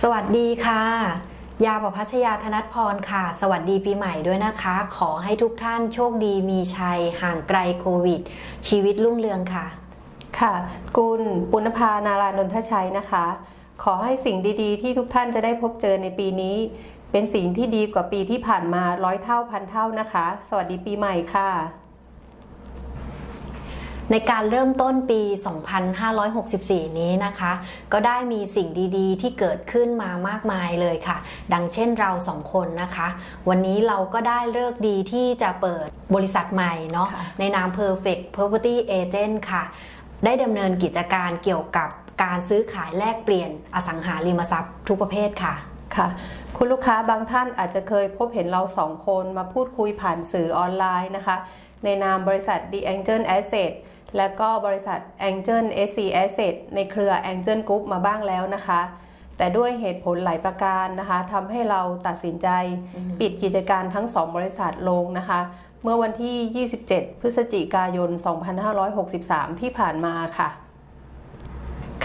สวัสดีค่ะ ยาประพัชยาธนัทพรค่ะ สวัสดีปีใหม่ด้วยนะคะ ขอให้ทุกท่านโชคดีมีชัย ห่างไกลโควิด ชีวิตรุ่งเรืองค่ะ ค่ะ กุลปุณภา นารานนทชัยนะคะ ขอให้สิ่งดีๆ ที่ทุกท่านจะได้พบเจอในปีนี้ เป็นสิ่งที่ดีกว่าปีที่ผ่านมาร้อยเท่าพันเท่านะคะ สวัสดีปีใหม่ค่ะ ในการเริ่มต้นปี 2564 นี้นะคะ ก็ได้มีสิ่งดีๆ ที่เกิดขึ้นมามากมายเลยค่ะ ดังเช่นเราสองคนนะคะ วันนี้เราก็ได้เลิกดีที่จะเปิดบริษัทใหม่เนาะค่ะในนาม Perfect Property Agent ค่ะ ได้ดำเนินกิจการเกี่ยวกับการซื้อขายแลกเปลี่ยนอสังหาริมทรัพย์ทุกประเภทค่ะค่ะคุณลูกค้าบางท่านอาจจะเคยพบเห็นเราสองคนมาพูดคุยผ่านสื่อออนไลน์นะคะ ในนามบริษัท The Angel Asset และก็บริษัท Angel SC Asset ในเครือ Angel Group มาบ้างแล้วนะคะ แต่ด้วยเหตุผลหลายประการนะคะทำให้เราตัดสินใจปิดกิจการทั้งสองบริษัทลงนะคะ เมื่อวันที่ 27 พฤศจิกายน 2563 ที่ผ่านมาค่ะ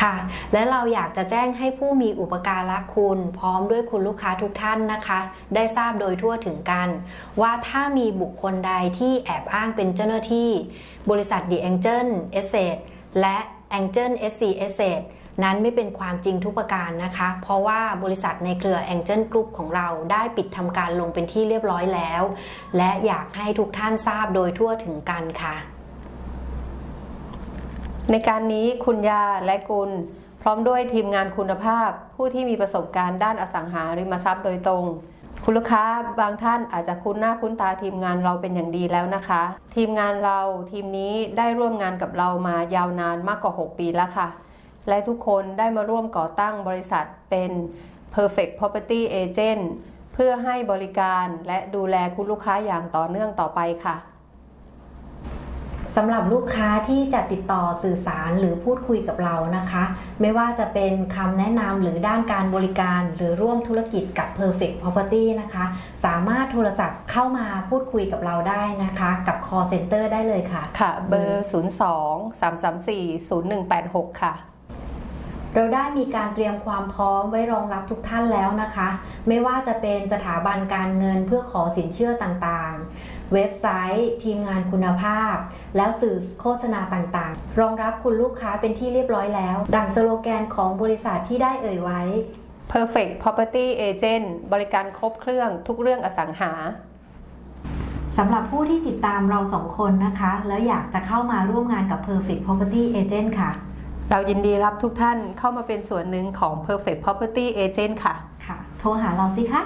ค่ะ และเราอยากจะแจ้งให้ผู้มีอุปการะคุณ พร้อมด้วยคุณลูกค้าทุกท่านนะคะ ได้ทราบโดยทั่วถึงกัน ว่าถ้ามีบุคคลใดที่แอบอ้างเป็นเจ้าหน้าที่ บริษัท The Angel Asset และ Angel SC Asset นั้นไม่เป็นความจริงทุกประการนะคะ เพราะว่าบริษัทในเครือ Angel Group ของเราได้ปิดทำการลงเป็นที่เรียบร้อยแล้ว และอยากให้ทุกท่านทราบโดยทั่วถึงกันค่ะ ในการนี้คุณยาและกุล พร้อมด้วยทีมงานคุณภาพ ผู้ที่มีประสบการณ์ด้านอสังหาริมทรัพย์โดยตรง คุณลูกค้าบางท่านอาจจะคุ้นหน้าคุ้นตาทีมงานเราเป็นอย่างดีแล้วนะคะ ทีมงานเราทีมนี้ได้ร่วมงานกับเรามายาวนานมากกว่า 6 ปีแล้วค่ะ และทุกคนได้มาร่วมก่อตั้งบริษัทเป็น Perfect Property Agent เพื่อให้บริการและดูแลคุณลูกค้าอย่างต่อเนื่องต่อไปค่ะ สำหรับลูกค้าที่จะติดต่อสื่อสารหรือพูดคุยกับเรานะคะ ไม่ว่าจะเป็นคำแนะนำหรือด้านการบริการ หรือร่วมธุรกิจกับ Perfect Property นะคะ สามารถโทรศัพท์เข้ามาพูดคุยกับเราได้นะคะ กับ call center ได้เลยค่ะ ค่ะ เบอร์ 02 334 0186 ค่ะเราได้มีการเตรียมความพร้อมไว้รองรับทุกท่านแล้วนะคะ ไม่ว่าจะเป็นสถาบันการเงินเพื่อขอสินเชื่อต่างๆ เว็บไซต์ ทีมงานคุณภาพ แล้วสื่อโฆษณาต่างๆ รองรับคุณลูกค้าเป็นที่เรียบร้อยแล้ว ดังสโลแกนของบริษัทที่ได้เอ่ยไว้ Perfect Property Agent บริการครบเครื่องทุกเรื่องอสังหาสำหรับผู้ที่ติดตามเราสองคนนะคะ แล้วอยากจะเข้ามาร่วมงานกับ Perfect Property Agent ค่ะ เรายินดีรับทุกท่านเข้ามาเป็นส่วนหนึ่งของ Perfect Property Agent ค่ะ ค่ะ โทรหาเราสิคะ